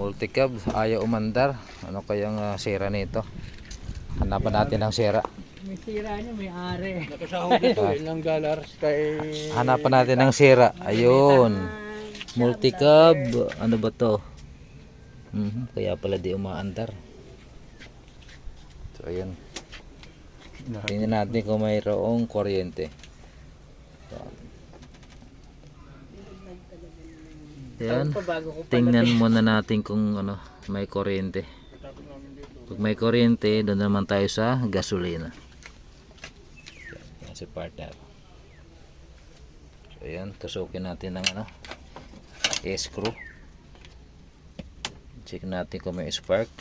multicab ayaw umandar. Ano kayang uh, sira nito? Hanapan natin ang sira. May sira niya, may are. Nakasahod ito eh, ng dollars kay... hanapan natin ang sira. Ayun. Multicab ano ba to? Mhm, kaya pala di umaandar. So ayun tingnan natin kung mayroong kuryente yan Pa bago ko tingnan muna natin kung ano may kuryente. Pag may kuryente doon naman tayo sa gasolina. Yan si partner. So yan tusukin natin ng ano screw. Check natin kung may spark.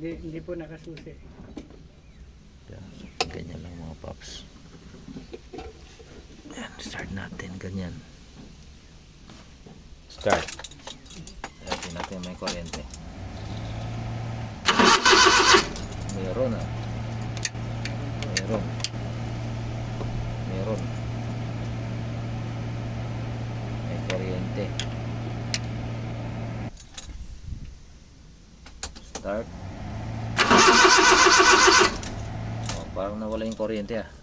Hindi, hindi po nakasusi. yan, ganyan lang mga yan start natin ganyan. Start. Natin natin may kuryente. Meron ah. Meron. Meron. May kuryente. Start. Oh, parang nawala yung kuryente ah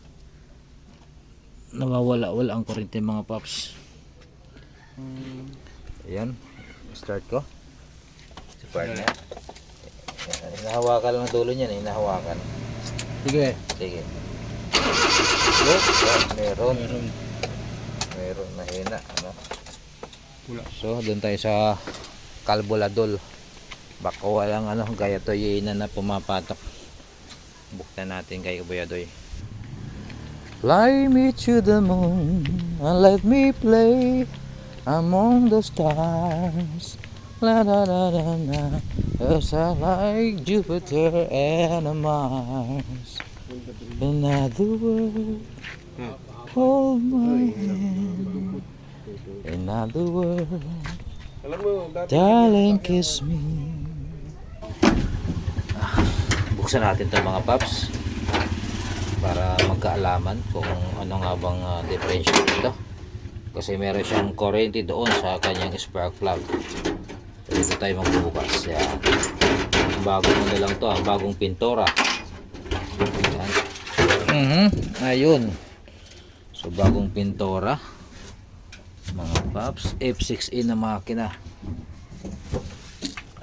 nawawala wala ang kuryente mga paps. Ayan. Start ko. Si partner. Hinahawakan lang ang dulo niyan eh, hinahawakan. Sige. sige. Look, meron. Meron. meron. Mahina. Ano? Wala. so doon tayo sa kalbuladol. Baka walang ano gaya to na na pumapatok. Buktan natin kay Ubayadoy Fly me to the moon and let me play among the stars La da da da da Yes, I like Jupiter and Mars In other words Hold my hand In other words. Darling, kiss me. Ah, buksan natin to mga paps para magkaalaman kung ano nga bang uh, differential nito. Kasi meron siyang kuryente doon sa kanyang spark plug. So, dito tayo magbubukas. Yan. Bagong ano lang to, ah, bagong pintora. Yan. Mhm, ayun. So bagong pintora mga paps F6E na makina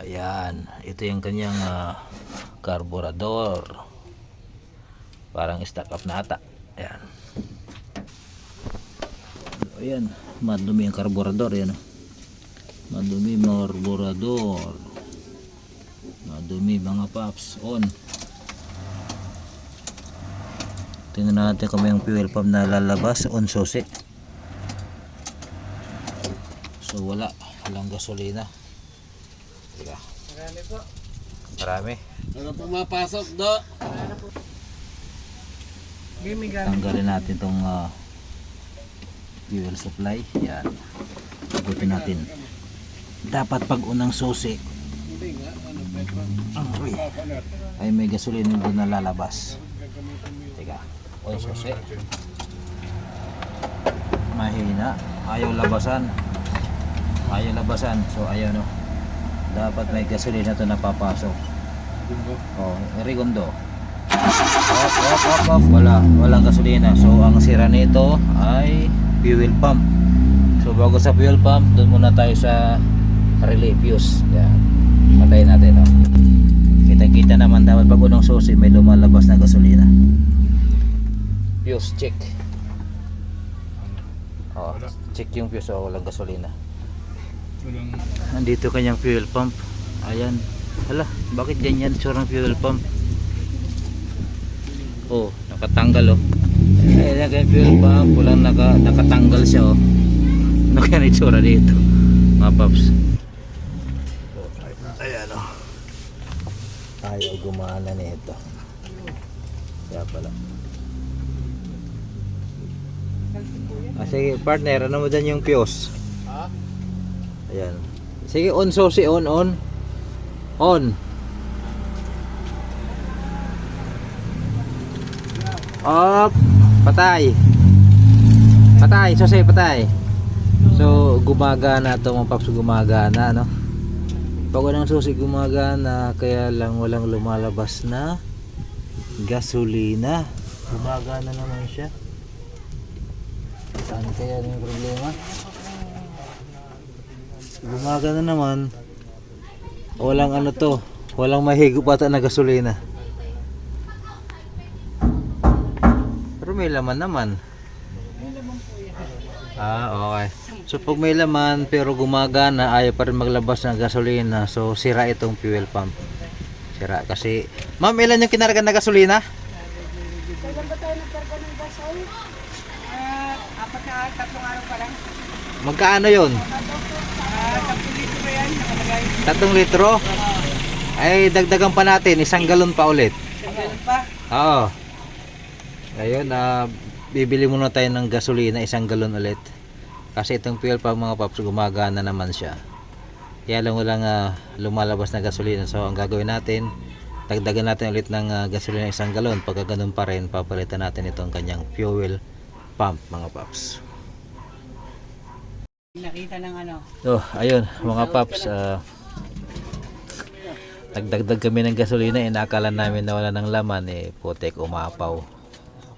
ayan ito yung kanyang ah, carburador parang stock up na ata ayan ayan madumi ang carburador yan oh. madumi carburador madumi mga paps on tingnan natin kung may yung fuel pump na lalabas on susi So wala, walang gasolina. Teka, Marami po. marami. Ano pumapasok do? May gamit. Tanggalin natin tong ah, fuel supply. Yan. Ikutin natin. Dapat pag unang susi, ay may gasolina doon na lalabas. Teka, on susi. Mahina, ayaw labasan. Ayaw labasan, so ayaw no. Dapat may gasolina to na papasok. Bumbo. Oh, Rigondo. Off, off, off, off. Wala, walang gasolina. So, ang sira nito ay fuel pump. So, bago sa fuel pump, doon muna tayo sa relay fuse. Yan. Patayin natin, oh. Kita-kita naman dapat pag unang susi, may lumalabas na gasolina. Fuse check. Oh, check yung fuse, oh, walang gasolina. Nandito kanyang fuel pump. Ayan. Hala, bakit ganyan tsura ng fuel pump? Oh, nakatanggal oh. Ayan kanyang fuel pump. Walang naka, nakatanggal siya oh. Ano kaya na itsura dito? Mga paps. Ayan oh. Ayaw gumana nito. Kaya pala. Ah, sige, partner, ano mo dyan yung fuse? Ha? Ayan. Sige, on susi, on, on. On. Up. Patay. Patay, susi, patay. So, gumagana to mga paps, gumagana, no? Pag walang susi, gumagana, kaya lang walang lumalabas na gasolina. Gumagana naman siya. Saan kaya yung problema? Gumagana naman. Walang ano to, walang mahigop ata na gasolina. May laman naman. Ah, okay. So pag may laman pero gumagana, ayaw pa rin maglabas ng gasolina. So sira itong fuel pump. Sira kasi... Ma'am, ilan yung kinarga na gasolina? Ah, apat na tatlong araw pa lang. Magkaano yon? Ah, tatlong litro ba yan? Nakalagay. Tatlong litro? Ay, dagdagan pa natin. Isang galon pa ulit. Ganun pa. Oo. Ayun, ah, bibili muna tayo ng gasolina, isang galon ulit. Kasi itong fuel pa mga paps, gumagana naman siya. Kaya lang walang ah, lumalabas na gasolina. So, ang gagawin natin, dagdagan natin ulit ng ah, gasolina isang galon. Pagka ganun pa rin, papalitan natin itong kanyang fuel pump mga paps. Nakita ng ano. So, ayun, mga paps, ah, nagdagdag kami ng gasolina, inakala namin na wala ng laman, eh, putek, umapaw.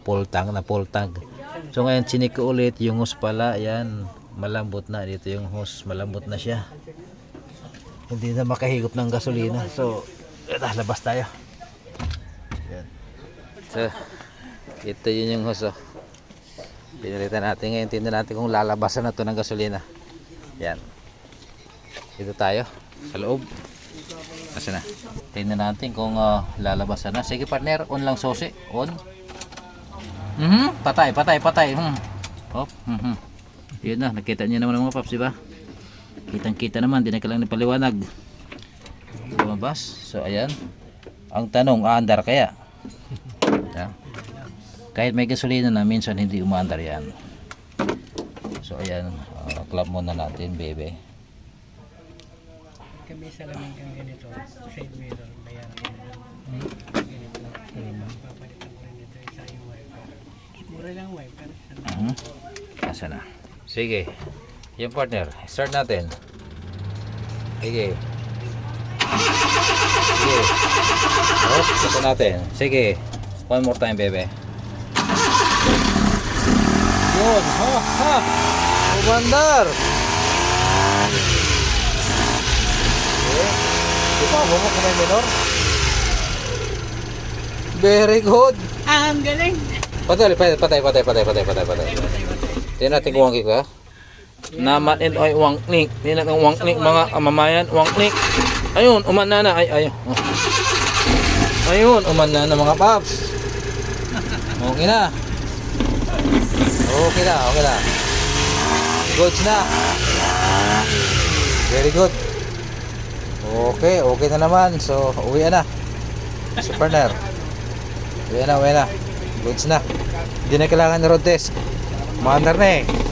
Full na full tank. So, ngayon, chinik ko ulit, yung hose pala, yan, malambot na, dito yung hose, malambot na siya. Hindi na makahigop ng gasolina. So, ito, labas tayo. Yan. So, ito yun yung hose, oh. Pinalitan natin ngayon, tingnan natin kung lalabasan na to ng gasolina. Yan. Dito tayo sa loob. Kasi na. Tingnan natin kung ah, lalabasan na. Sige partner, on lang susi. On. Mhm, patay, patay, patay. Hmm. Hop. Mhm. Yun na, nakita niyo naman mga paps, di ba? Kitang-kita naman, di na kailangan paliwanag. Lumabas. So ayan. Ang tanong, aandar kaya? Yan. Kahit may gasolina na, minsan hindi umaandar yan. So ayan, uh, club muna natin, bebe. Kami sa lamang kang ganito. Side mirror. Bayaran na lang. Ganito. Papalitan ko rin ito. Isa yung wiper. Ano? Mhm. Asa na? Sige. Yung partner, start natin. Sige. Sige. Hop, ito natin. Sige. One more time, bebe. Yun. Ha, ha. Umandar. Okay. Di ba, na yung minor? Very good. Ah, ang galing! Patay, patay, patay, patay, patay, patay, patay, patay. Tingnan natin kung wangki ka. Namat in ay wangnik. Tingnan natin wangnik mga kamamayan, wangnik. Ayun, uman na na. Ay, ayun. Ayun, uman na na mga paps. Okay na. Okay na, okay na. Goods na. Very good. Okay, okay na naman. So, uwi na. Super ner. Uwi na, uwi na. Goods na. Hindi na kailangan ng road test. Maandar na eh.